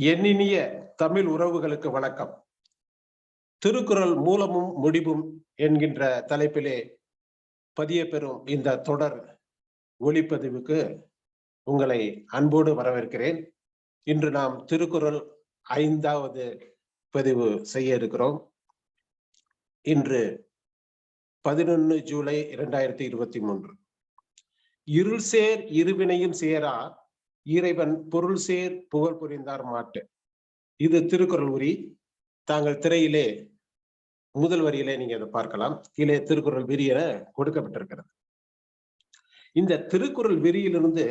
எண்ணினிய தமிழ் உறவுகளுக்கு வணக்கம். திருக்குறள் மூலமும் முடிவும் என்கின்ற தலைப்பிலே பதிய பெறும் இந்த தொடர் ஒளிப்பதிவுக்கு உங்களை அன்போடு வரவேற்கிறேன். இன்று நாம் திருக்குறள் ஐந்தாவது பதிவு செய்ய இருக்கிறோம். இன்று பதினொன்று ஜூலை இரண்டாயிரத்தி இருபத்தி மூன்று. இருள் சேர் இருவினையும் சேரா இறைவன் பொருள் சேர் புகழ் புரிந்தார் மாட்டு. இது திருக்குறள் உரி தாங்கள் திரையிலே முதல் வரியிலே நீங்க அதை பார்க்கலாம். கீழே திருக்குறள் விரியன கொடுக்கப்பட்டிருக்கிறது. இந்த திருக்குறள் விரியிலிருந்து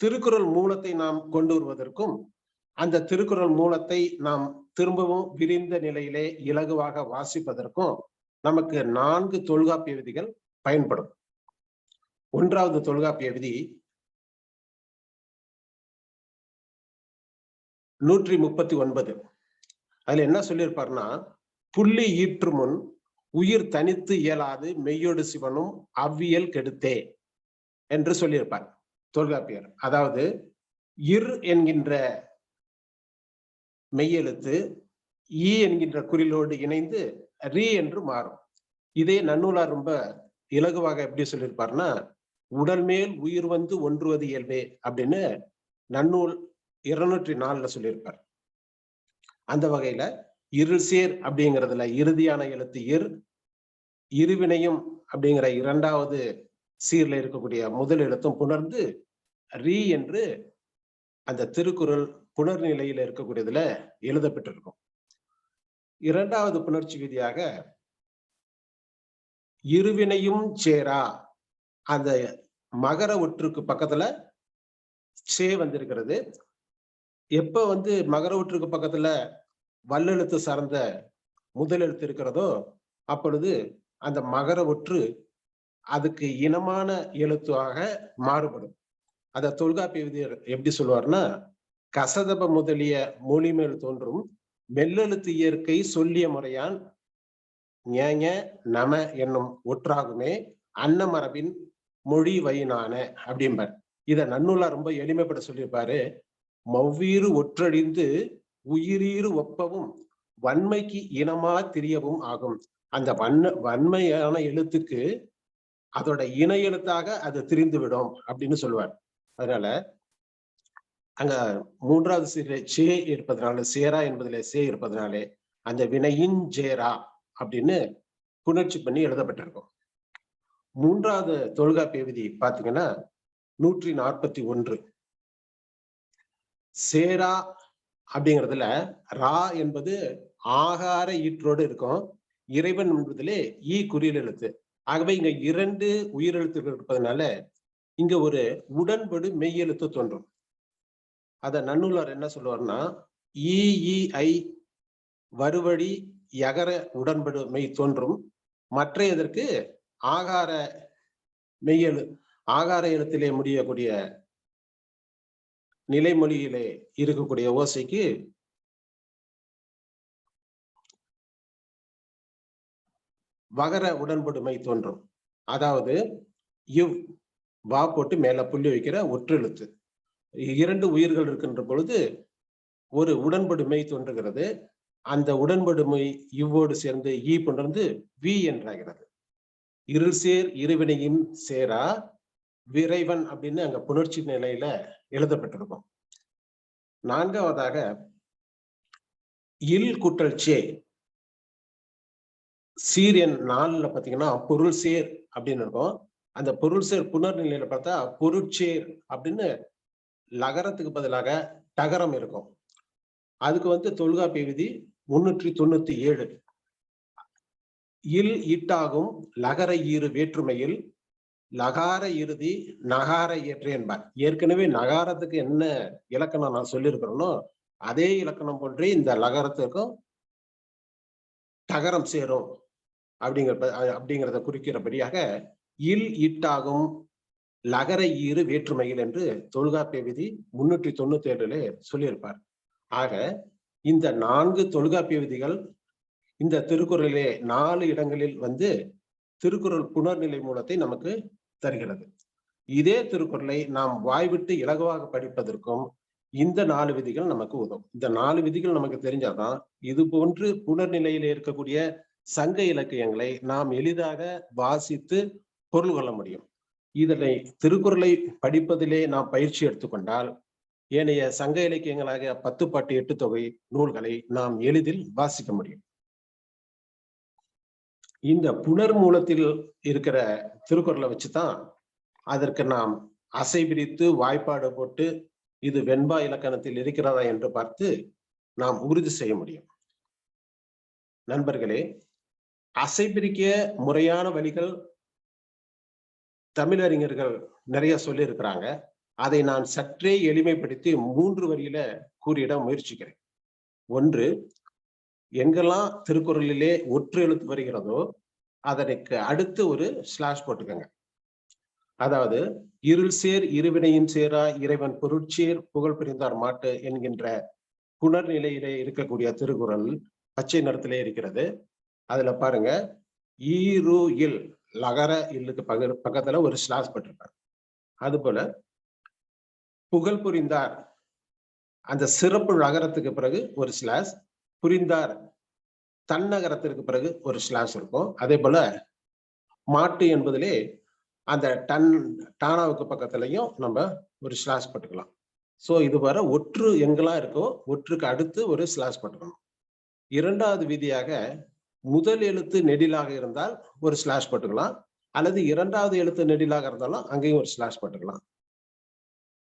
திருக்குறள் மூலத்தை நாம் கொண்டு வருவதற்கும் அந்த திருக்குறள் மூலத்தை நாம் திரும்பவும் விரிந்த நிலையிலே இலகுவாக வாசிப்பதற்கும் நமக்கு நான்கு தொல்காப்பிய விதிகள் பயன்படும். ஒன்றாவது தொல்காப்பிய விதி நூற்றி முப்பத்தி ஒன்பது. அதுல என்ன சொல்லியிருப்பாருன்னா புள்ளி ஈற்று முன் உயிர் தனித்து இயலாது மெய்யோடு சிவனும் அவ்வியல் கெடுத்தே என்று சொல்லியிருப்பார் தொல்காப்பியர். அதாவது இர் என்கின்ற மெய்யெழுத்து ஈ என்கின்ற குறிலோடு இணைந்து ரீ என்று மாறும். இதே நன்னூலார் ரொம்ப இலகுவாக எப்படி சொல்லியிருப்பாருன்னா உடல் மேல் உயிர் வந்து ஒன்றுவது இயல்பே அப்படின்னு நன்னூல் இருநூற்றி நாலுல சொல்லியிருப்பார். அந்த வகையில இருள் சேர் அப்படிங்கிறதுல இறுதியான எழுத்து இர் இருவினையும் அப்படிங்கிற இரண்டாவது சீர்ல இருக்கக்கூடிய முதல் எழுத்தும் புணர்ந்து ரீ என்று அந்த திருக்குறள் புனர்நிலையில இருக்கக்கூடியதுல எழுதப்பட்டிருக்கும். இரண்டாவது புணர்ச்சி விதியாக இருவினையும் சேரா அந்த மகர ஒற்றுக்கு பக்கத்துல சே வந்திருக்கிறது. எப்ப வந்து மகர ஒற்றுக்கு பக்கத்துல வல்லெழுத்து சார்ந்த முதல் எழுத்து இருக்கிறதோ அப்பொழுது அந்த மகர ஒற்று அதுக்கு இனமான எழுத்துவாக மாறுபடும். அத தொல்காப்பிய விதியர் எப்படி சொல்லுவார்னா கசதப முதலிய மொழி மேல் தோன்றும் மெல்லெழுத்து இயற்கை சொல்லிய முறையான் ஏங்க நம என்னும் ஒற்றாகுமே அன்னமரபின் மொழி வயினான அப்படிம்பார். இத நன்னூலா ரொம்ப எளிமைப்பட சொல்லியிருப்பாரு. மவ்வீறு ஒற்றழிந்து உயிரீறு ஒப்பவும் வன்மைக்கு இனமா தெரியவும் ஆகும். அந்த வன்மை வன்மையான எழுத்துக்கு அதோட இன எழுத்தாக அது திரிந்து விடும் அப்படின்னு சொல்லுவார். அதனால அங்க மூன்றாவது சீர சே இருப்பதனால சேரா என்பதுல சே இருப்பதனாலே அந்த வினையின் ஜேரா அப்படின்னு புணர்ச்சி பண்ணி எழுதப்பட்டிருக்கும். மூன்றாவது தொல்காப்பிய விதி பாத்தீங்கன்னா நூற்றி நாற்பத்தி ஒன்று. சேரா அப்படிங்கிறதுல ரா என்பது ஆகார ஈற்றோடு இருக்கும். இறைவன் என்பதிலே ஈ குறியில் எழுத்து. ஆகவே இங்க இரண்டு உயிரெழுத்துகள் இருப்பதனால இங்க ஒரு உடன்படு மெய்யெழுத்து தோன்றும். அத நன்னூலர் என்ன சொல்லுவார்னா இஇஐ வருவழி யகர உடன்படு மெய் தோன்றும். மற்ற இதற்கு ஆகார மெய்யெழு ஆகார எழுத்திலே முடியக்கூடிய நிலைமொழியிலே இருக்கக்கூடிய ஓசைக்கு வகர உடன்படுமை தோன்றும். அதாவது இவ் வா போட்டு மேல புள்ளி வைக்கிற ஒற்றெழுத்து. இரண்டு உயிர்கள் இருக்கின்ற பொழுது ஒரு உடன்படுமை தோன்றுகிறது. அந்த உடன்படுமை இவ்வோடு சேர்ந்து ஈ கொண்டிருந்து வி என்றாகிறது. இருள் சேர் இருவினையும் சேரா விரைவன் அப்படின்னு அங்க புணர்ச்சி நிலையில எழுதப்பட்டிருக்கும். நான்காவதாக இல் குற்றல் சே. சீர் நாலுல பாத்தீங்கன்னா பொருள் சேர் அப்படின்னு இருக்கும். அந்த பொருள் சேர் புனர்நிலையில பார்த்தா பொருட்சேர் அப்படின்னு லகரத்துக்கு பதிலாக டகரம் இருக்கும். அதுக்கு வந்து தொல்காப்பிய விதி முன்னூற்றி தொண்ணூத்தி ஏழு. இல் ஈட்டாகும் லகர ஈறு வேற்றுமையில் லகார இறுதி நகார இயற்று என்பார். ஏற்கனவே நகாரத்துக்கு என்ன இலக்கணம் நான் சொல்லியிருக்கிறேனோ அதே இலக்கணம் போன்றே இந்த லகாரத்துக்கும் தகரம் சேரும் அப்படிங்கிற அப்படிங்கிறத குறிக்கிறபடியாக இல் இட்டாகும் லகர ஈறு வேற்றுமையில் என்று தொல்காப்பிய விதி முன்னூற்றி தொண்ணூத்தி ஏழுல சொல்லியிருப்பார். ஆக இந்த நான்கு தொல்காப்பிய விதிகள் இந்த திருக்குறளிலே நாலு இடங்களில் வந்து திருக்குறள் புனர்நிலை மூலத்தை நமக்கு தருகிறது. இதே திருக்குறளை நாம் வாய்விட்டு இலகுவாக படிப்பதற்கும் இந்த நாலு விதிகள் நமக்கு உதவும். இந்த நாலு விதிகள் நமக்கு தெரிஞ்சாதான் இது போன்று புனர்நிலையில இருக்கக்கூடிய சங்க இலக்கியங்களை நாம் எளிதாக வாசித்து பொருள் கொள்ள முடியும். இதனை திருக்குறளை படிப்பதிலே நாம் பயிற்சி எடுத்துக்கொண்டால் ஏனைய சங்க இலக்கியங்களாக பத்து பாட்டு எட்டு தொகை நூல்களை நாம் எளிதில் வாசிக்க முடியும். இந்த புனர் மூலத்தில் இருக்கிற திருக்குறளை வச்சுதான் அதற்கு நாம் அசை பிரித்து வாய்ப்பாடு போட்டு இது வெண்பா இலக்கணத்தில் இருக்கிறதா என்று பார்த்து நாம் உறுதி செய்ய முடியும். நண்பர்களே அசை பிரிக்க முறையான வழிகள் தமிழறிஞர்கள் நிறைய சொல்லியிருக்கிறாங்க. அதை நான் சற்றே எளிமைப்படுத்தி மூன்று வரியில கூறியிட முயற்சிக்கிறேன். ஒன்று எங்கெல்லாம் திருக்குறளிலே ஒற்று எழுத்து வருகிறதோ அதற்கு அடுத்து ஒரு ஸ்லாஷ் போட்டுக்கோங்க. அதாவது இருள் சேர் இருவினையின் சேரா இறைவன் பொருட்சேர் புகழ் புரிந்தார் மாட்டு என்கின்ற புனர்நிலையிலே இருக்கக்கூடிய திருக்குறள் பச்சை நிறத்திலே இருக்கிறது. அதுல பாருங்க ஈரு இல் லகர இல்லுக்கு பக பக்கத்துல ஒரு ஸ்லாஸ் போட்டிருப்பாங்க அது போல புகழ் புரிந்தார் அந்த சிறப்பு நகரத்துக்கு பிறகு ஒரு ஸ்லாஸ் புரிந்தார். தன்னகரத்திற்கு பிறகு ஒரு ஸ்லாஸ் இருக்கும். அதே போல மாட்டு என்பதிலே அந்த டன் டானாவுக்கு பக்கத்துலையும் நம்ம ஒரு ஸ்லாஸ் போட்டுக்கலாம். ஸோ இது வர ஒற்று எங்கெல்லாம் இருக்கோ ஒற்றுக்கு அடுத்து ஒரு ஸ்லாஸ் போட்டுக்கணும். இரண்டாவது விதியாக முதல் எழுத்து நெடிலாக இருந்தால் ஒரு ஸ்லாஷ் போட்டுக்கலாம். அல்லது இரண்டாவது எழுத்து நெடிலாக இருந்தாலும் அங்கேயும் ஒரு ஸ்லாஷ் போட்டுக்கலாம்.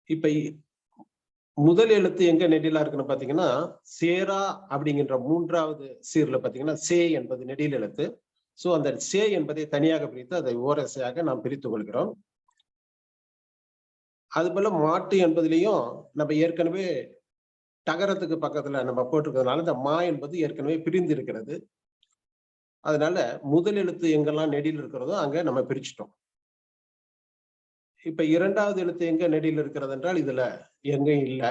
இப்ப முதல் எழுத்து எங்க நெடிலா இருக்குன்னு பாத்தீங்கன்னா சேரா அப்படிங்கிற மூன்றாவது சீர்ல பாத்தீங்கன்னா சே என்பது நெடில் எழுத்து. சோ அந்த சே என்பதை தனியாக பிரித்து அதை ஓரசையாக நாம் பிரித்துக் கொள்கிறோம். அது போல மாட்டு என்பதுலேயும் நம்ம ஏற்கனவே டகரத்துக்கு பக்கத்துல நம்ம போட்டிருக்கிறதுனால இந்த மா என்பது ஏற்கனவே பிரிந்து இருக்கிறது அதனால முதல் எழுத்து எங்கெல்லாம் நெடியில் இருக்கிறதோ அங்க நம்ம பிரிச்சுட்டோம். இப்ப இரண்டாவது எழுத்து எங்க நெடியில் இருக்கிறது என்றால் இதுல எங்கேயும் இல்லை.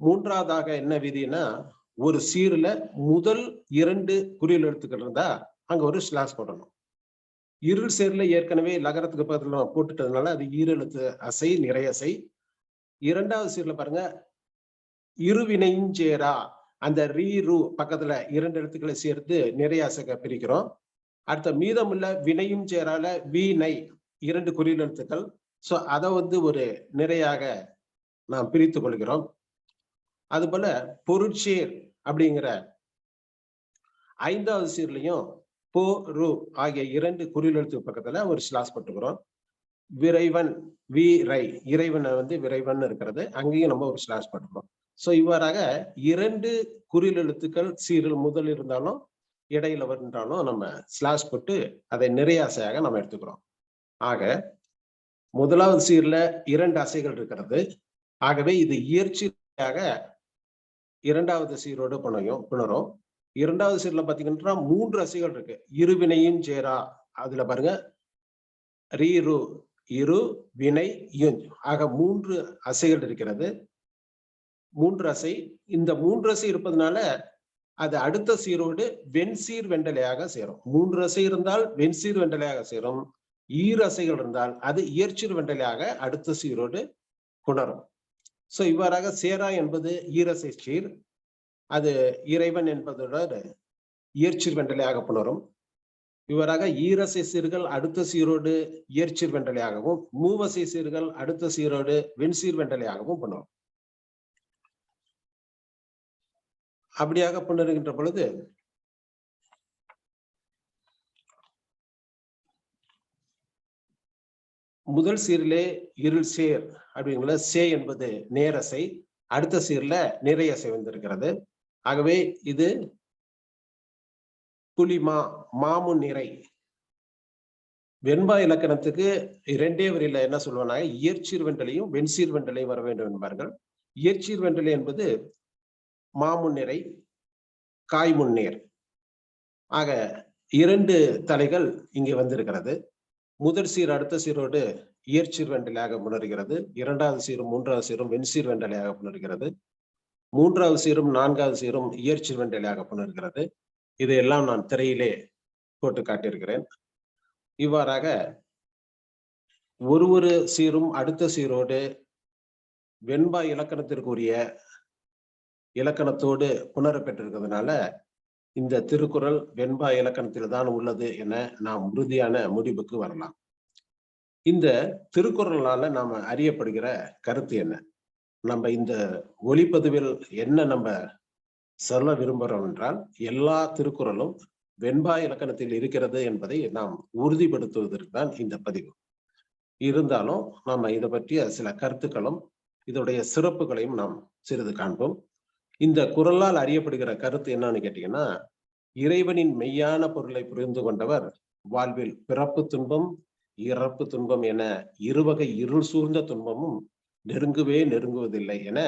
மூன்றாவதாக என்ன விதினா ஒரு சீர்ல முதல் இரண்டு குறியல் எழுத்துக்கள் இருந்தா அங்க ஒரு ஸ்லாஸ் போடணும். இருள் சேர்ல ஏற்கனவே லகரத்துக்கு பக்கத்துல நம்ம போட்டுட்டதுனால அது ஈரெழுத்து அசை நிறைய அசை. இரண்டாவது சீர்ல பாருங்க இருவினைஞ்சேரா. அந்த ரீ ரூ பக்கத்துல இரண்டு எழுத்துக்களை சேர்த்து நிறைய அசைக்க பிரிக்கிறோம். அடுத்த மீதமுள்ள வினையும் சேரால வி நை இரண்டு குறியல் எழுத்துக்கள். ஸோ அதை வந்து ஒரு நிறையாக நாம் பிரித்து கொள்கிறோம். அதுபோல பொருட்சேர் அப்படிங்கிற ஐந்தாவது சீர்லையும் போ ரு ஆகிய இரண்டு குறிலெழுத்து பக்கத்துல ஒரு ஸ்லாஸ் போட்டுக்கிறோம். விரைவன் வி ரை இறைவனை வந்து விரைவன் இருக்கிறது. அங்கேயும் நம்ம ஒரு ஸ்லாஸ் போட்டுக்கிறோம் ஸோ இவ்வாறாக இரண்டு குறிலெழுத்துக்கள் சீரல் சீரில் முதல் இருந்தாலும் இடையில வருன்றாலும் நம்ம ஸ்லாஷ் போட்டு அதை நிறையாசையாக நம்ம எடுத்துக்கிறோம். ஆக முதலாவது சீர்ல இரண்டு அசைகள் இருக்கிறது. ஆகவே இது இயற்கையாக இரண்டாவது சீரோடு புனையும் புணரும். இரண்டாவது சீர்ல பாத்தீங்கன்னா மூன்று அசைகள் இருக்கு. இருவினையும் சேரா. அதுல பாருங்க. ரீரு இரு வினை யுஞ். ஆக மூன்று அசைகள் இருக்கிறது. மூன்று அசை. இந்த மூன்று அசை இருப்பதனால அது அடுத்த சீரோடு வெண்சீர் வெண்டலையாக சேரும். மூன்று அசை இருந்தால் வெண்சீர் வெண்டலையாக சேரும். ஈரசைகள் இருந்தால் அது இயற்சிறு வெண்டலையாக அடுத்த சீரோடு புணரும் சோ இவ்வாறாக சேரா என்பது ஈரசை சீர் அது இறைவன் என்பதோட இயற்சீர் வெண்டலையாக புணரும் இவ்வாறாக ஈரசை சீர்கள் அடுத்த சீரோடு இயற்சீர் வெண்டலையாகவும் மூவசை சீர்கள் அடுத்த சீரோடு வெண்சீர் வெண்டலையாகவும் புணரும் அப்படியாக புணருகின்ற பொழுது முதல் சீரிலே இருள் சேர் அப்படிங்கிற சே என்பது நேரசை அடுத்த சீர்ல நிறையசை வந்திருக்கிறது. ஆகவே இது புலிமா மாமு நிறை. வெண்பா இலக்கணத்துக்கு இரண்டே வரியில என்ன சொல்லுவாங்க? இயற்சீர் வெண்டலையும் வெண்சீர் வெண்டலையும் வர வேண்டும் என்பார்கள். இயற்சீர் வெண்டலை என்பது மாமுன்னிறை காய்முன்னேர் ஆக இரண்டு தலைகள் இங்கே வந்திருக்கிறது. முதல் சீர் அடுத்த சீரோடு இயற்சீர் வெண்டலையாக புணர்கிறது இரண்டாவது சீரும் மூன்றாவது சீரும் வெண்சீர் வெண்டலையாக புணர்கிறது மூன்றாவது சீரும் நான்காவது சீரும் இயற்சீர் வெண்டலையாக புணர்கிறது இதையெல்லாம் நான் திரையிலே போட்டு காட்டியிருக்கிறேன். இவ்வாறாக ஒரு ஒரு சீரும் அடுத்த சீரோடு வெண்பா இலக்கணத்திற்குரிய இலக்கணத்தோடு புணரப்பெற்றிருக்கிறதுனால இந்த திருக்குறள் வெண்பா இலக்கணத்தில் தான் உள்ளது என நாம் உறுதியான முடிவுக்கு வரலாம். இந்த திருக்குறளால நாம அறியப்படுகிற கருத்து என்ன? நம்ம இந்த ஒளிப்பதிவில் என்ன நம்ம சொல்ல விரும்புகிறோம் என்றால் எல்லா திருக்குறளும் வெண்பா இலக்கணத்தில் இருக்கிறது என்பதை நாம் உறுதிப்படுத்துவதற்கு தான் இந்த பதிவு. இருந்தாலும் நாம் இதை பற்றிய சில கருத்துக்களும் இதோடைய சிறப்புகளையும் நாம் சிறிது காண்போம். இந்த குரலால் அறியப்படுகிற கருத்து என்னன்னு கேட்டீங்கன்னா இறைவனின் மெய்யான பொருளை புரிந்து கொண்டவர் வாழ்வில் பிறப்பு துன்பம் இறப்பு துன்பம் என இருவகை இருள் சூழ்ந்த துன்பமும் நெருங்குவே நெருங்குவதில்லை என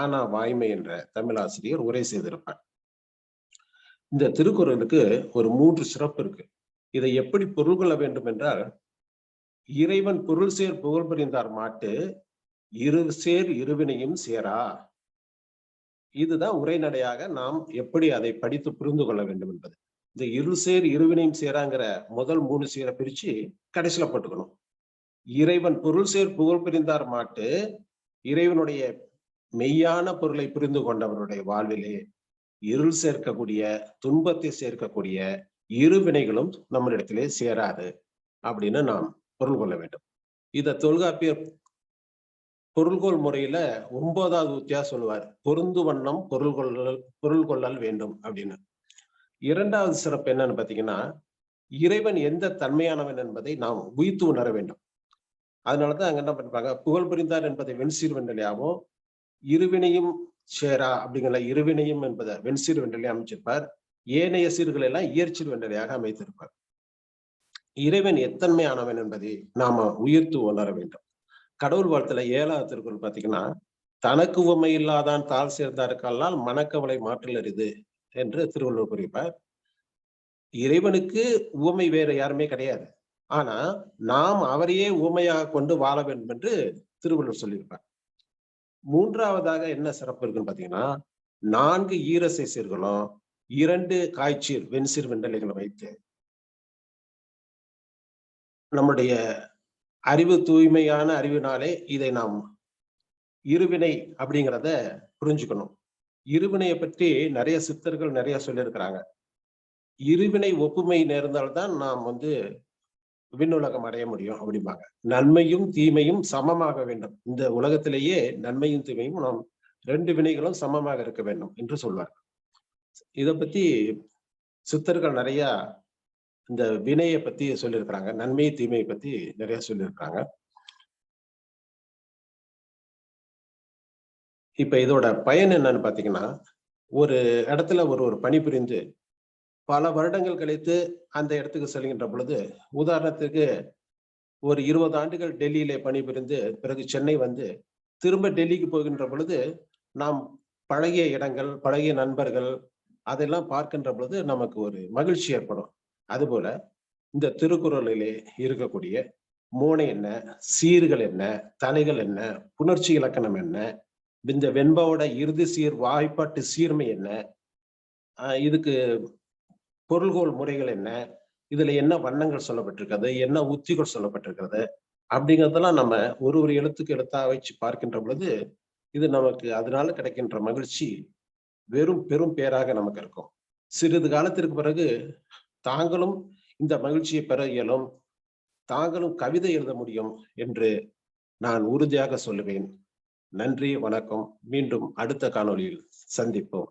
ஆனா வாய்மை என்ற தமிழாசிரியர் உரை செய்திருப்பார். இந்த திருக்குறளுக்கு ஒரு மூன்று சிறப்பு இருக்கு. இதை எப்படி பொருள் கொள்ள வேண்டும் என்றால் இறைவன் பொருள் சேர் புகழ் புரிந்தார் மாட்டு இரு சேர் இருவினையும் சேரா. இதுதான் உரைநடையாக நாம் எப்படி அதை படித்து புரிந்து கொள்ள வேண்டும் என்பது. இந்த இரு சேர் இருவினையும் சேராங்கிற முதல் மூணு சேரை பிரிச்சு கடைசியில போட்டுக்கணும். இறைவன் பொருள் சேர் புகழ் பிரிந்தார் மாட்டு இறைவனுடைய மெய்யான பொருளை புரிந்து கொண்டவனுடைய வாழ்விலே இருள் சேர்க்கக்கூடிய துன்பத்தை சேர்க்கக்கூடிய இரு வினைகளும் நம்மளிடத்திலே சேராது அப்படின்னு நாம் பொருள் கொள்ள வேண்டும். இதை தொல்காப்பியர் பொருள்கோள் முறையில ஒன்பதாவது உத்தியா சொல்லுவார். பொருந்து வண்ணம் பொருள் கொள்ளல் பொருள் கொள்ளல் வேண்டும் அப்படின்னு. இரண்டாவது சிறப்பு என்னன்னு பாத்தீங்கன்னா இறைவன் எந்த தன்மையானவன் என்பதை நாம் உயித்து உணர வேண்டும். அதனாலதான் அங்க என்ன பண்ணிருப்பாங்க புகழ் புரிந்தார் என்பதை வெண்சீர் வெண்டலையாவும் இருவினையும் சேரா அப்படிங்கிற இருவினையும் என்பதை வெண்சீர் வெண்டலை அமைச்சிருப்பார். ஏனைய சீர்கள் எல்லாம் இயற்சீர் வெண்டலையாக அமைத்திருப்பார். இறைவன் எத்தன்மையானவன் என்பதை நாம உயிர்த்து உணர வேண்டும். கடவுள் வாழ்த்துல ஏழாவது திருக்குறள் பாத்தீங்கன்னா தனக்கு உவமை இல்லாதான் தாழ் சேர்ந்தாருக்கால் மனக்கவலை மாற்றல் அரிது என்று திருவள்ளுவர் குறிப்பார் இறைவனுக்கு உவமை வேற யாருமே கிடையாது. ஆனா நாம் அவரையே உவமையாக கொண்டு வாழ வேண்டும் என்று திருவள்ளுவர் சொல்லியிருப்பார். மூன்றாவதாக என்ன சிறப்பு இருக்குன்னு பாத்தீங்கன்னா நான்கு ஈரசை சீர்களும் இரண்டு காய்ச்சீர் வெண்சீர் வெண்டலைகளை வைத்து நம்முடைய அறிவு தூய்மையான அறிவினாலே இதை நாம் இருவினை அப்படிங்கிறத புரிஞ்சுக்கணும். இருவினையை பற்றி நிறைய சித்தர்கள் நிறைய சொல்லியிருக்கிறாங்க. இருவினை ஒப்புமை நேர்ந்தால்தான் நாம் வந்து விண்ணுலகம் அடைய முடியும் அப்படிம்பாங்க. நன்மையும் தீமையும் சமமாக வேண்டும். இந்த உலகத்திலேயே நன்மையும் தீமையும் நாம் ரெண்டு வினைகளும் சமமாக இருக்க வேண்டும் என்று சொல்வார்கள். இதை பத்தி சித்தர்கள் நிறைய இந்த வினையை பத்தி சொல்லியிருக்கிறாங்க. நன்மை தீமையை பத்தி நிறைய சொல்லியிருக்கிறாங்க. இப்ப இதோட பயன் என்னன்னு பாத்தீங்கன்னா ஒரு இடத்துல ஒரு ஒரு பணிபுரிந்து பல வருடங்கள் கழித்து அந்த இடத்துக்கு செல்கின்ற பொழுது உதாரணத்துக்கு ஒரு இருபது ஆண்டுகள் டெல்லியிலே பணிபுரிந்து பிறகு சென்னை வந்து திரும்ப டெல்லிக்கு போகின்ற பொழுது நாம் பழகிய இடங்கள் பழகிய நண்பர்கள் அதெல்லாம் பார்க்கின்ற பொழுது நமக்கு ஒரு மகிழ்ச்சி ஏற்படும். அதுபோல இந்த திருக்குறளிலே இருக்கக்கூடிய மூனை என்ன சீர்கள் என்ன தலைகள் என்ன புணர்ச்சி இலக்கணம் என்ன இந்த வெண்பாவோட இறுதி சீர் வாய்ப்பாட்டு சீர்மை என்ன இதுக்கு பொருள்கோள் முறைகள் என்ன இதுல என்ன வண்ணங்கள் சொல்லப்பட்டிருக்கிறது என்ன உத்திகள் சொல்லப்பட்டிருக்கிறது அப்படிங்கிறதெல்லாம் நம்ம ஒரு ஒரு எழுத்துக்கு எழுத்தா வச்சு பார்க்கின்ற பொழுது இது நமக்கு அதனால கிடைக்கின்ற மகிழ்ச்சி வெறும் பெரும் பேராக நமக்கு இருக்கும். சிறிது காலத்திற்கு பிறகு தாங்களும் இந்த மகிழ்ச்சியை பெற இயலும். தாங்களும் கவிதை எழுத முடியும் என்று நான் உறுதியாக சொல்லுவேன். நன்றி வணக்கம். மீண்டும் அடுத்த காணொளியில் சந்திப்போம்.